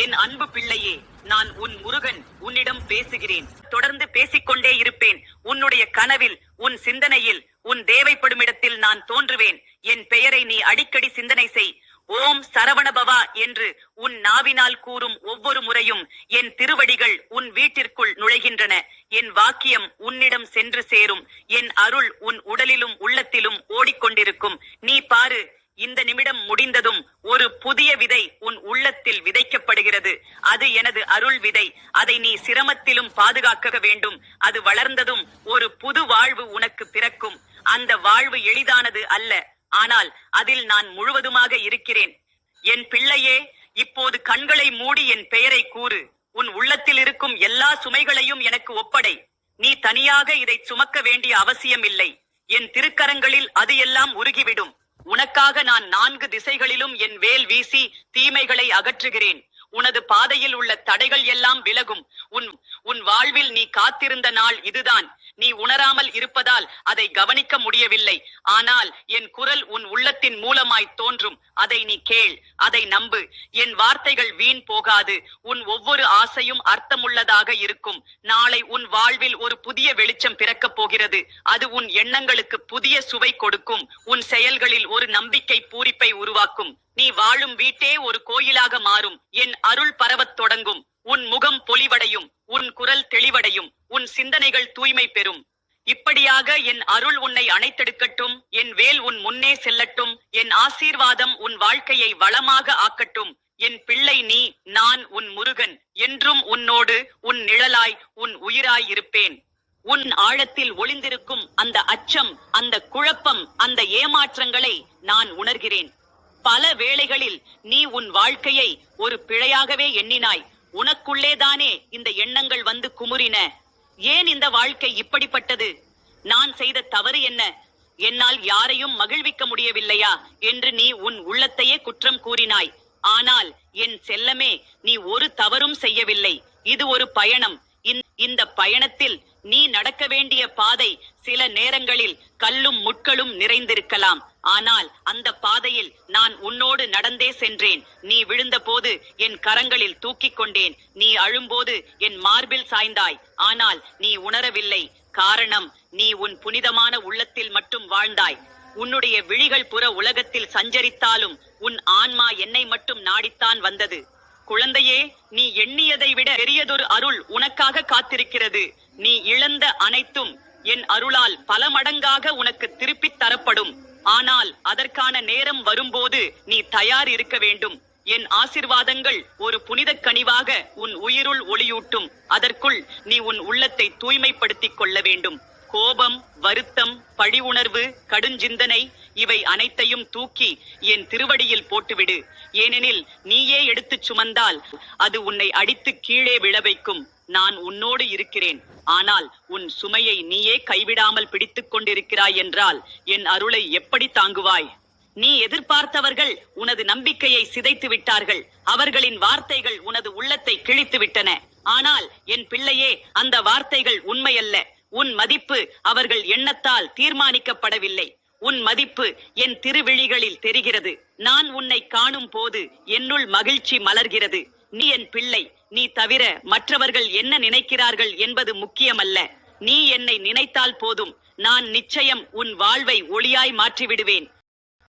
என் அன்பு பிள்ளையே நான் உன் முருகன் உன்னிடம் பேசுகிறேன். தொடர்ந்து பேசிக்கொண்டே இருப்பேன். உன்னுடைய கனவில் உன் சிந்தனையில் உன் தேவைப்படும் இடத்தில் நான் தோன்றுவேன். என் பெயரை நீ அடிக்கடி சிந்தனை செய். ஓம் சரவணபவா என்று உன் நாவினால் கூறும் ஒவ்வொரு முறையும் என் திருவடிகள் உன் வீட்டிற்குள் நுழைகின்றன. என் வாக்கியம் உன்னிடம் சென்று சேரும். என் அருள் உன் உடலிலும் உள்ளத்திலும் ஓடிக்கொண்டிருக்கும். நீ பாரு இந்த நிமிடம் முடிந்ததும் ஒரு புதிய விதை உன் உள்ளத்தில் விதை அது எனது அருள் விதை. அதை நீ சிரமத்திலும் பாதுகாக்க வேண்டும். அது வளர்ந்ததும் ஒரு புது வாழ்வு உனக்கு பிறக்கும். அந்த வாழ்வு எளிதானது அல்ல. ஆனால் அதில் நான் முழுவதுமாக இருக்கிறேன். என் பிள்ளையே இப்போது கண்களை மூடி என் பெயரை கூறு. உன் உள்ளத்தில் இருக்கும் எல்லா சுமைகளையும் எனக்கு ஒப்படை. நீ தனியாக இதை சுமக்க வேண்டிய அவசியம் இல்லை என் திருக்கரங்களில் அது எல்லாம் உருகிவிடும். உனக்காக நான் நான்கு திசைகளிலும் என் வேல் வீசி தீமைகளை அகற்றுகிறேன். உனது பாதையில் உள்ள தடைகள் எல்லாம் விலகும். உன் உன் வாழ்வில் நீ காத்திருந்த நாள் இதுதான். நீ உணராமல் இருப்பதால் அதை கவனிக்க முடியவில்லை. ஆனால் என் குரல் உன் உள்ளத்தின் மூலமாய் தோன்றும். அதை நீ கேள் அதை நம்பு. என் வார்த்தைகள் வீண் போகாது. உன் ஒவ்வொரு ஆசையும் அர்த்தமுள்ளதாக இருக்கும். நாளை உன் வாழ்வில் ஒரு புதிய வெளிச்சம் பிறக்கப் போகிறது. அது உன் எண்ணங்களுக்கு புதிய சுவை கொடுக்கும். உன் செயல்களில் ஒரு நம்பிக்கை பூரிப்பை உருவாக்கும். நீ வாழும் வீட்டே ஒரு கோயிலாக மாறும். அருள் பரவத் தொடங்கும். உன் முகம் பொலிவடையும். உன் குரல் தெளிவடையும். உன் சிந்தனைகள் தூய்மை பெறும். இப்படியாக என் அருள் உன்னை அணைத்தெடுக்கட்டும். என் வேல் உன் முன்னே செல்லட்டும். என் ஆசீர்வாதம் உன் வாழ்க்கையை வளமாக ஆக்கட்டும். என் பிள்ளை நீ நான் உன் முருகன். என்றும் உன்னோடு உன் நிழலாய் உன் உயிராய் இருப்பேன். உன் ஆழத்தில் ஒளிந்திருக்கும் அந்த அச்சம் அந்த குழப்பம் அந்த ஏமாற்றங்களை நான் உணர்கிறேன். பல வேளைகளில் நீ உன் வாழ்க்கையை ஒரு பிழையாகவே எண்ணினாய். உனக்குள்ளேதானே இந்த எண்ணங்கள் வந்து குமுறின. ஏன் இந்த வாழ்க்கை இப்படிப்பட்டது? நான் செய்த தவறு என்ன? என்னால் யாரையும் மகிழ்விக்க முடியவில்லையா என்று நீ உன் உள்ளத்தையே குற்றம் கூறினாய். ஆனால் என் செல்லமே நீ ஒரு தவறும் செய்யவில்லை. இது ஒரு பயணம். இந்த- இந்த பயணத்தில் நீ நடக்க வேண்டிய பாதை சில நேரங்களில் கல்லும் முட்களும் நிறைந்திருக்கலாம். ஆனால் அந்த பாதையில் நான் உன்னோடு நடந்தே சென்றேன். நீ விழுந்தபோது என் கரங்களில் தூக்கிக் கொண்டேன். நீ அழும்போது என் மார்பில் சாய்ந்தாய். ஆனால் நீ உணரவில்லை. காரணம் நீ உன் புனிதமான உள்ளத்தில் மட்டும் வாழ்ந்தாய். உன்னுடைய விழிகள் புற உலகத்தில் சஞ்சரித்தாலும் உன் ஆன்மா என்னை மட்டும் நாடித்தான் வந்தது. குழந்தையே நீ எண்ணியதை விட பெரியதொரு அருள் உனக்காக காத்திருக்கிறது. நீ இழந்த அனைத்தும் என் அருளால் பல மடங்காக உனக்கு திருப்பித் தரப்படும். ஆனால் அதற்கான நேரம் வரும்போது நீ தயார் இருக்க வேண்டும். என் ஆசிர்வாதங்கள் ஒரு புனிதக் கனிவாக உன் உயிருள் ஒளியூட்டும். அதற்குள் நீ உன் உள்ளத்தை தூய்மைப்படுத்திக் கொள்ள வேண்டும். கோபம் வருத்தம் பழி உணர்வு கடுஞ்சிந்தனை இவை அனைத்தையும் தூக்கி என் திருவடியில் போட்டுவிடு. ஏனெனில் நீயே எடுத்துச் சுமந்தால் அது உன்னை அடித்து கீழே விழ வைக்கும். நான் உன்னோடு இருக்கிறேன். ஆனால் உன் சுமையை நீயே கைவிடாமல் பிடித்துக் கொண்டிருக்கிறாய் என்றால் என் அருளை எப்படி தாங்குவாய்? நீ எதிர்பார்த்தவர்கள் உனது நம்பிக்கையை சிதைத்து விட்டார்கள். அவர்களின் வார்த்தைகள் உனது உள்ளத்தை கிழித்து விட்டன ஆனால் என் பிள்ளையே அந்த வார்த்தைகள் உண்மையல்ல. உன் மதிப்பு அவர்கள் எண்ணத்தால் தீர்மானிக்கப்படவில்லை. உன் மதிப்பு என் திருவிழிகளில் தெரிகிறது. நான் உன்னை காணும் போது என்னுள் மகிழ்ச்சி மலர்கிறது. நீ என் பிள்ளை நீ தவிர மற்றவர்கள் என்ன நினைக்கிறார்கள் என்பது முக்கியமல்ல. நீ என்னை நினைத்தால் போதும். நான் நிச்சயம் உன் வாழ்வை ஒளியாய் மாற்றிவிடுவேன்.